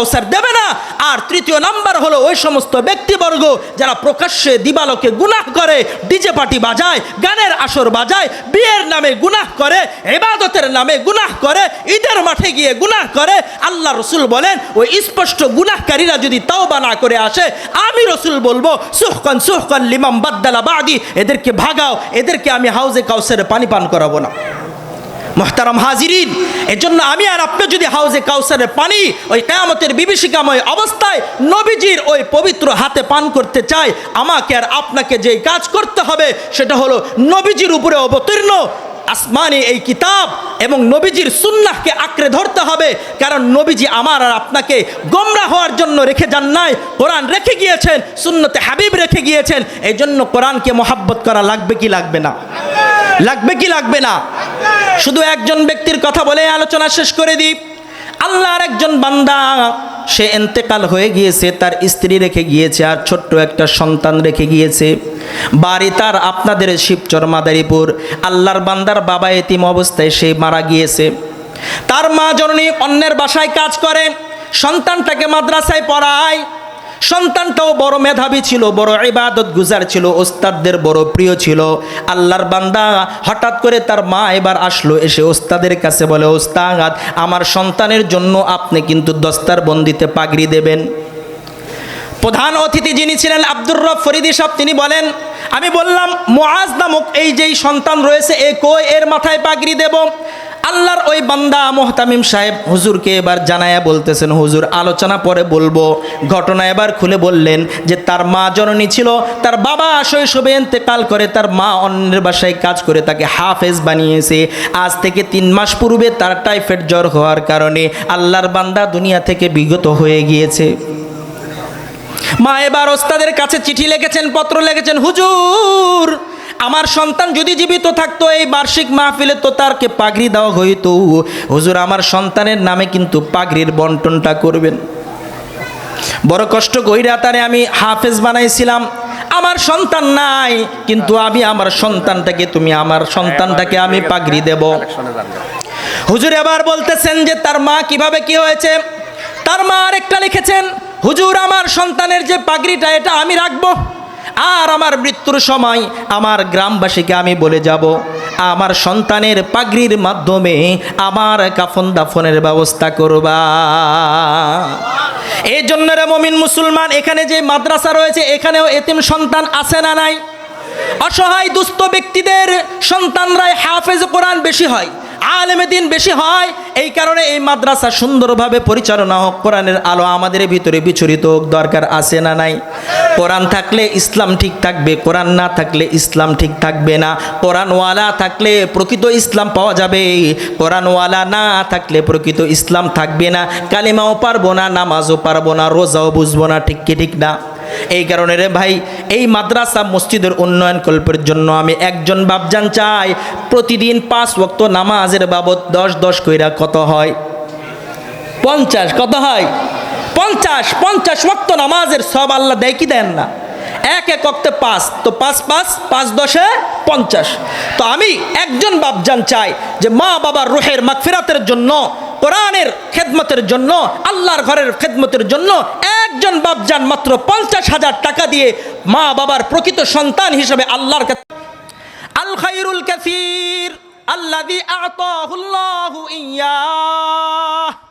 কাউসার দেবে না। আর তৃতীয় নাম্বার হলো ওই সমস্ত ব্যক্তিবর্গ যারা প্রকাশ্যে দিবালোকে গুনাহ করে, ডিজে পার্টি বাজায়, গানের আসর বাজায়, বিয়ের নামে গুনাহ করে এবাদতের নামে গুনাহ করে, ঈদের মাঠে গিয়ে গুনাহ করে, আল্লাহ রসুল বলেন, ওই স্পষ্ট গুনাহকারীরা যদি তাওবা না করে আসে, আমি রসুল বলব, সুহকান সুহকান লিমাম বাদ্দালা বাদি, এদেরকে ভাগাও, এদেরকে আমি হাউজে কাউসারে পানি পান করাবো না। মোহতারাম হাজিরিন। এজন্য আমি আর আপনি যদি হাউজে কাউসারের পানি, ওই কেয়ামতের বিভীষিকাময় অবস্থায় নবীজির ওই পবিত্র হাতে পান করতে চাই, আমাকে আর আপনাকে যে কাজ করতে হবে, সেটা হলো নবীজির উপরে অবতীর্ণ আসমানি এই কিতাব এবং নবীজির সুন্নাহকে আঁকড়ে ধরতে হবে, কারণ নবীজি আমার আর আপনাকে গোমরা হওয়ার জন্য রেখে যান নাই। কোরআন রেখে গিয়েছেন, সুন্নতে হাবিব রেখে গিয়েছেন এই জন্য কোরআনকে মোহাব্বত করা লাগবে কি লাগবে না? লাগবে কি লাগবে না? শুধু একজন ব্যক্তির কথা বলে আলোচনা শেষ করে দিই। আল্লাহর একজন বান্দা, সে এন্তেকাল হয়ে গিয়েছে, তার স্ত্রী রেখে গিয়েছে আর ছোট্ট একটা সন্তান রেখে গিয়েছে। বাড়ি তার আপনাদের শিবচর মাদারীপুর। আল্লাহর বান্দার বাবা এতিম অবস্থায় সে মারা গিয়েছে। তার মা জননী অন্যের বাসায় কাজ করে, সন্তানটাকে মাদ্রাসায় পড়ায়। সন্তানটাও বড় মেধাবী ছিল, বড় ইবাদত গুজার ছিল, ওস্তাদদের বড় প্রিয় ছিল। আল্লাহর বান্দা হঠাৎ করে তার মা এবার আসলো, এসে ওস্তাদের কাছে বলে, ওস্তাদ, আমার সন্তানের জন্য আপনি কিন্তু দস্তার বন্দিতে পাগড়ি দেবেন। প্রধান অতিথি যিনি ছিলেন আব্দুর রব ফরিদি সাহেব, তিনি বলেন, আমি বললাম মোয়াজ নামক এই যেই সন্তান রয়েছে, এ কই? এর মাথায় পাগড়ি দেব? আল্লাহর ওই বান্দা মোহতামিম সাহেব হুজুরকে এবার জানায়া বলতেছেন, হুজুর, আলোচনা পরে বলব। ঘটনা এবার খুলে বললেন যে, তার মা জননী ছিল, তার বাবা শৈশবে ইন্তেকাল করে, তার মা অন্যের বাসায় কাজ করে তাকে হাফেজ বানিয়েছে। আজ থেকে তিন মাস পূর্বে তার টাইফয়েড জ্বর হওয়ার কারণে আল্লাহর বান্দা দুনিয়া থেকে বিগত হয়ে গিয়েছে। মা এবার ওস্তাদের কাছে চিঠি লিখেছেন, পত্র লিখেছেন, হুজুর আমার সন্তান যদি জীবিত থাকতো এই বার্ষিক মাহফিলে, তো তারকে পাগড়ি দেওয়া হইতো। হুজুর, আমার সন্তানের নামে কিন্তু পাগড়ির বন্টনটা করবেন। বড় কষ্ট কইরা তারে আমি হাফেজ বানাইছিলাম। আমার সন্তান নাই, কিন্তু আমি আমার সন্তানটাকে, তুমি আমার সন্তানটাকে আমি পাগড়ি দেব। হুজুর, এবার বলতেছেন যে তার মা কীভাবে কি হয়েছে? তার মা আরেকটা লিখেছেন, হুজুর, আমার সন্তানের যে পাগড়িটা, এটা আমি রাখব। আর আমার মৃত্যুর সময় আমার গ্রামবাসীকে আমি বলে যাব, আমার সন্তানের পাগড়ির মাধ্যমে আমার কাফন দাফনের ব্যবস্থা করবা। এই জন্য রে মমিন মুসলমান, এখানে যে মাদ্রাসা রয়েছে, এখানেও এতিম সন্তান আছে না নাই? অসহায় দুস্থ ব্যক্তিদের সন্তানরাই হাফেজ কোরআন বেশি হয়, আলেমে দিন বেশি হয়। এই কারণে এই মাদ্রাসা সুন্দরভাবে পরিচালনা হোক, কোরআনের আলো আমাদের ভিতরে বিচরিত হোক, দরকার আছে না নাই? কোরআন থাকলে ইসলাম ঠিক থাকবে, কোরআন না থাকলে ইসলাম ঠিক থাকবে না। কোরআনওয়ালা থাকলে প্রকৃত ইসলাম পাওয়া যাবে। কোরআনওয়ালা না থাকলে প্রকৃত ইসলাম থাকবে না। কালিমাও পারব না, নামাজও পারব না, রোজাও বুঝব না, ঠিক কি ঠিক না? এই কারণে রে ভাই, এই মাদ্রাসা মসজিদের উন্নয়ন কল্পের জন্য আমি একজন বাবজান চাই, প্রতিদিন পাঁচ ওয়াক্ত নামাজের বাবদ দশ দশ কইরা কত হয়? পঞ্চাশ, কত হয়? পঞ্চাশ পঞ্চাশ ওয়াক্ত নামাজের সব আল্লাহ দেয় কি দেন না? এক এক অক্তে পাঁচ। তো পাঁচ পাঁচ পাঁচ দশে পঞ্চাশ। তো আমি একজন বাপজান চাই যে মা বাবার রুহের মাগফিরাতের জন্য, কোরআনের খেদমতের জন্য, আল্লাহর ঘরের খেদমতের জন্য একজন বাপজান মাত্র পঞ্চাশ হাজার টাকা দিয়ে মা বাবার প্রকৃত সন্তান হিসেবে আল্লাহর কাছে আল খাইরুল কাসির ইয়্যাহ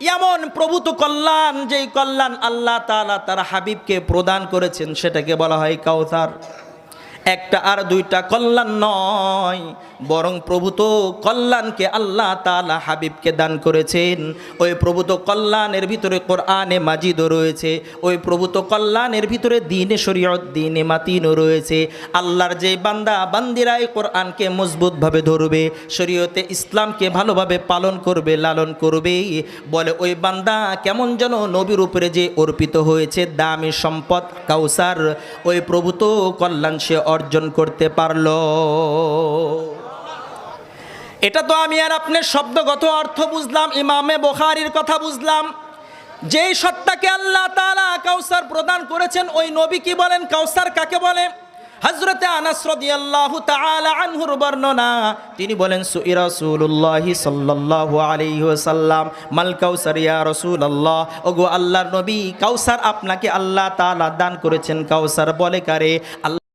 এমন প্রভূত কল্যাণ, যেই কল্যাণ আল্লাহ তালা তার হাবিবকে প্রদান করেছেন, সেটাকে বলা হয় কাউসার। একটা আর দুইটা কল্যাণ নয়, বরং প্রভূত কল্যাণকে আল্লাহ তালা হাবিবকে দান করেছেন। ওই প্রভূত কল্যাণের ভিতরে কোরআনে মাজিদও রয়েছে, ওই প্রভূত কল্যাণের ভিতরে দিনে শরীয়ত দিনে মাতিনও রয়েছে। আল্লাহর যে বান্দা, বান্দিরাই কোরআনকে মজবুতভাবে ধরবে, শরীয়তে ইসলামকে ভালোভাবে পালন করবে, লালন করবে। বলে ওই বান্দা কেমন যেন নবীর উপরে যে অর্পিত হয়েছে, দামি সম্পদ, কাউসার, ওই প্রভূত কল্যাণ সে অর্জন করতে পারল। এটা তো আমি আর আপনার শব্দগত অর্থ বুঝলাম, ইমামে বোখারির কথা বুঝলাম। যেই সত্তাকে আল্লাহ তালা কাউসার প্রদান করেছেন, ওই নবী কি বলেন? কাউসার কাকে বলে? হজরতে তিনি বলেন, সুই রাসূলুল্লাহি সাল্লাল্লাহু আলাইহি ওয়াসাল্লাম, মাল কাউসার রাসূলুল্লাহ, ওগো আল্লাহর নবী, কাউসার আপনাকে আল্লাহ তাআলা দান করেছেন, কাউসার বলে কারে? আল্লাহ